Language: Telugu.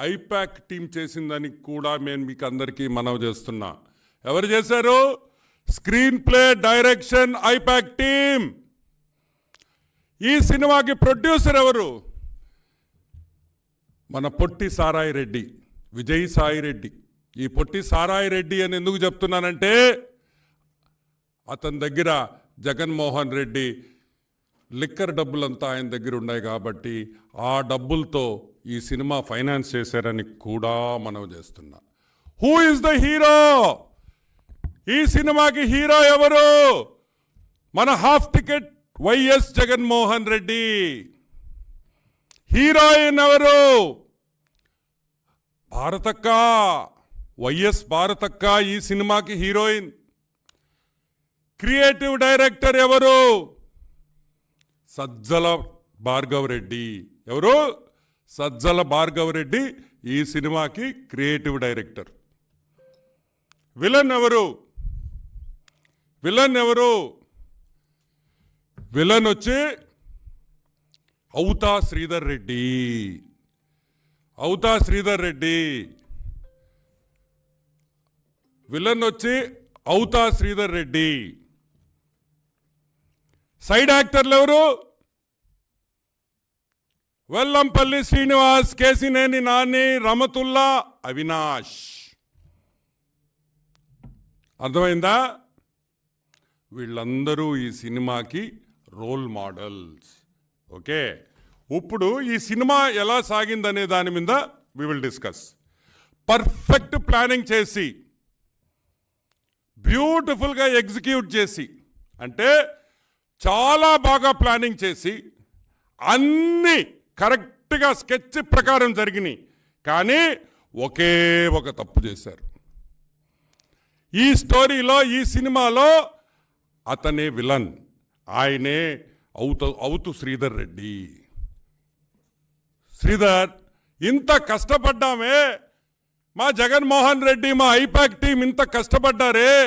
ఐపాక్ టీం చేసిందని కూడా నేను మీకు అందరికీ మనవి చేస్తున్నా. ఎవరు చేశారు? Screen play direction IPAC team. ఈ సినిమాకి ప్రొడ్యూసర్ ఎవరు? మన పొట్టి సారాయి రెడ్డి విజయ్ సాయి రెడ్డి. ఈ పొట్టి సారాయి రెడ్డి అని ఎందుకు చెప్తున్నానంటే అతని దగ్గర జగన్మోహన్ రెడ్డి లిక్కర్ డబ్బులంతా ఆయన దగ్గర ఉన్నాయి కాబట్టి ఆ డబ్బులతో ఈ సినిమా ఫైనాన్స్ చేశారని కూడా మనం చేస్తున్నా. హూ ఇస్ ద హీరో ఈ సినిమాకి హీరో ఎవరు? మన half ticket YS Jaganmohan Reddy. Heroine ఎవరు? భారతక్క. వైఎస్ భారతక్క ఈ సినిమాకి హీరోయిన్. క్రియేటివ్ డైరెక్టర్ ఎవరు? సజ్జల భార్గవరెడ్డి. ఎవరు? సజ్జల భార్గవరెడ్డి ఈ సినిమాకి క్రియేటివ్ డైరెక్టర్. విలన్ ఎవరు? విలన్ ఎవరు? విలన్ వచ్చి అవుతా శ్రీధర్ రెడ్డి. అవుతా శ్రీధర్ రెడ్డి. విలన్ వచ్చి అవుతా శ్రీధర్ రెడ్డి. సైడ్ యాక్టర్లు ఎవరు వెల్లంపల్లి శ్రీనివాస్ కేసినేని నాని రమతుల్లా అవినాష్. అర్థమైందా? వీళ్ళందరూ ఈ సినిమాకి రోల్ మోడల్స్. ఓకే? ఇప్పుడు ఈ సినిమా ఎలా సాగిందనే దాని మీద we will discuss perfect planning చేసి బ్యూటిఫుల్గా ఎగ్జిక్యూట్ చేసి అంటే చాలా బాగా ప్లానింగ్ చేసి అన్నీ కరెక్ట్గా స్కెచ్ ప్రకారం జరిగినాయి. కానీ ఒకే ఒక తప్పు చేశారు. ఈ స్టోరీలో ఈ సినిమాలో అతనే విలన్. ఆయనే అవుతు అవుతు శ్రీధర్ రెడ్డి. శ్రీధర్ ఇంత కష్టపడ్డామే మా జగన్మోహన్ రెడ్డి మా ఐపాక్ టీం ఇంత కష్టపడ్డారే